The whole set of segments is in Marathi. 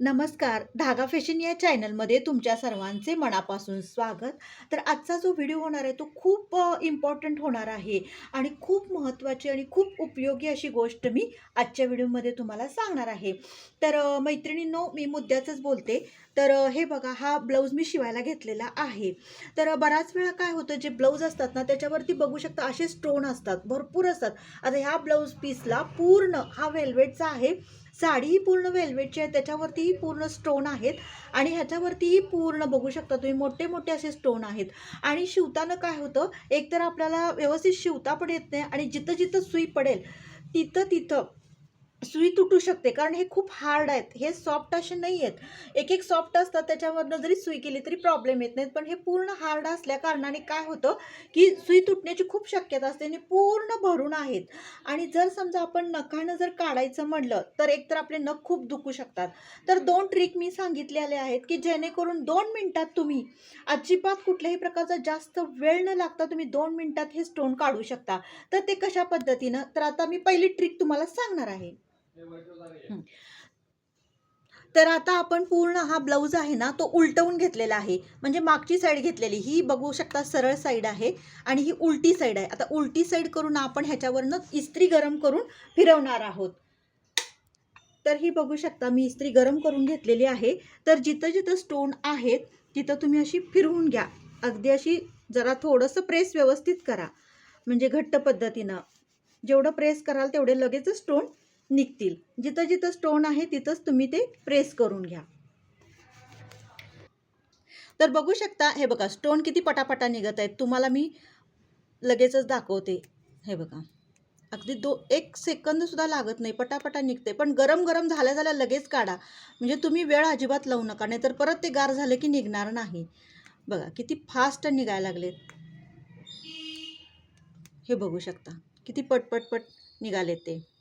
नमस्कार. धागा फॅशन या चॅनलमध्ये तुमच्या सर्वांचे मनापासून स्वागत. तर आजचा जो व्हिडिओ होणार आहे तो खूप इम्पॉर्टंट होणार आहे आणि खूप महत्त्वाची आणि खूप उपयोगी अशी गोष्ट मी आजच्या व्हिडिओमध्ये तुम्हाला सांगणार आहे. तर मैत्रिणींनो मी मुद्द्याचंच बोलते. तर हे बघा हा ब्लाऊज मी शिवायला घेतलेला आहे. तर बराच बऱ्याच वेळा काय होतं जे ब्लाऊज असतात ना त्याच्यावरती बघू शकता असे स्टोन असतात भरपूर असतात. आता ह्या ब्लाऊज पीसला पूर्ण हा वेल्वेटचा आहे. साडीही पूर्ण वेल्वेटची आहे त्याच्यावरतीही पूर्ण स्टोन आहेत आणि ह्याच्यावरतीही पूर्ण बघू शकता तुम्ही मोठे मोठे असे स्टोन आहेत. आणि शिवताना काय होतं एकतर आपल्याला व्यवस्थित शिवता पण येत नाही आणि जिथं जिथं सुई पडेल तिथं तिथं सुई तुटू शकते कारण हे खूप हार्ड आहेत. हे सॉफ्ट असे नाही आहेत एक एक सॉफ्ट असतात त्याच्यामधनं जरी सुई केली तरी प्रॉब्लेम येत नाहीत. पण हे पूर्ण हार्ड असल्या कारणाने काय होतं की सुई तुटण्याची खूप शक्यता असते आणि पूर्ण भरून आहेत. आणि जर समजा आपण नखानं जर काढायचं म्हणलं तर एकतर आपले नख खूप दुखू शकतात. तर दोन ट्रिक मी सांगितलेले आहेत की जेणेकरून दोन मिनटात तुम्ही अजिबात कुठल्याही प्रकारचा जास्त वेळ न लागता तुम्ही दोन मिनटात हे स्टोन काढू शकता. तर ते कशा पद्धतीनं? तर आता मी पहिली ट्रिक तुम्हाला सांगणार आहे. तर आता आपण पूर्ण हा ब्लाऊज आहे ना तो उलटवून घेतलेला आहे. म्हणजे मागची साईड घेतलेली ही बघू शकता सरळ साईड आहे आणि ही उलटी साईड आहे. आता उलटी साईड करून आपण ह्याच्यावरनं इस्त्री गरम करून फिरवणार आहोत. तर ही बघू शकता मी इस्त्री गरम करून घेतलेली आहे. तर जिथं जिथं स्टोन आहेत तिथं तुम्ही अशी फिरवून घ्या. अगदी अशी जरा थोडंसं प्रेस व्यवस्थित करा. म्हणजे घट्ट पद्धतीनं. जेवढं प्रेस कराल तेवढे लगेच स्टोन निघतील. जिथं जिथं स्टोन आहे तिथंच तुम्ही ते प्रेस करून घ्या. तर बघू शकता हे बघा स्टोन किती पटापटा निघत आहेत. तुम्हाला मी लगेचच दाखवते. हे बघा. अगदी दो एक सेकंदसुद्धा लागत नाही. पटापटा निघते पण गरम गरम झाल्या झाल्या लगेच काढा. म्हणजे तुम्ही वेळ अजिबात लावू नका. नाही तर परत ते गार झालं की निघणार नाही. बघा किती फास्ट निघायला लागलेत. हे बघू शकता. किती पटपटपट निघालेत निघाले ते.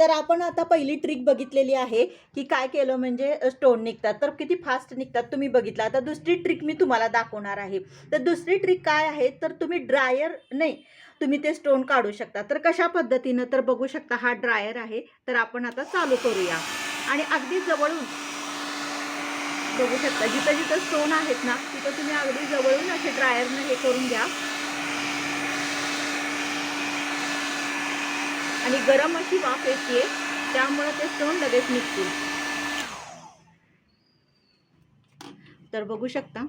तर आपण आता पहिली ट्रिक बघितलेली आहे की काय केलं म्हणजे स्टोन निघतात. तर किती फास्ट निघतात तुम्ही बघितलं. आता दुसरी ट्रिक मी तुम्हाला दाखवणार आहे. तर दुसरी ट्रिक काय आहे? तर तुम्ही ड्रायर नाही तुम्ही ते स्टोन काढू शकता. तर कशा पद्धतीनं? तर बघू शकता हा ड्रायर आहे. तर आपण आता चालू करूया. आणि अगदी जवळून बघू शकता जिथं जिथं स्टोन आहेत ना तिथं तुम्ही अगदी जवळून असे ड्रायरनं हे करून घ्या. आणि गरम अशी वाफ येते त्यामुळे ते स्टोन लगेच निघतील तर बघू शकता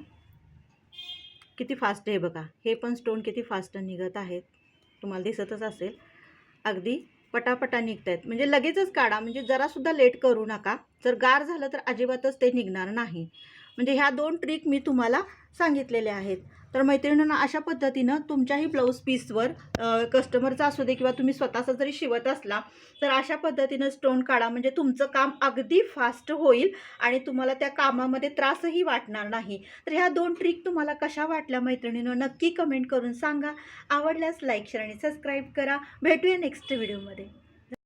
किती फास्ट आहे बघा. हे पण स्टोन किती फास्ट निघत आहेत. तुम्हाला दिसतच असेल. अगदी पटापटा निघत आहेत म्हणजे लगेचच काढा. म्हणजे जरासुद्धा लेट करू नका. जर गार झालं तर अजिबातच ते निघणार नाही. म्हणजे ह्या दोन ट्रिक मी तुम्हाला सांगितलेल्या आहेत. तर मैत्रिणींना अशा पद्धतीनं तुमच्याही ब्लाऊज पीसवर कस्टमरचा असू दे किंवा तुम्ही स्वतःचा जरी शिवत असला तर अशा पद्धतीनं स्टोन काढा. म्हणजे तुमचं काम अगदी फास्ट होईल आणि तुम्हाला त्या कामामध्ये त्रासही वाटणार नाही. तर ह्या दोन ट्रिक तुम्हाला कशा वाटल्या मैत्रिणीनं नक्की कमेंट करून सांगा. आवडल्यास लाईक शेअर आणि सबस्क्राईब करा. भेटूया नेक्स्ट व्हिडिओमध्ये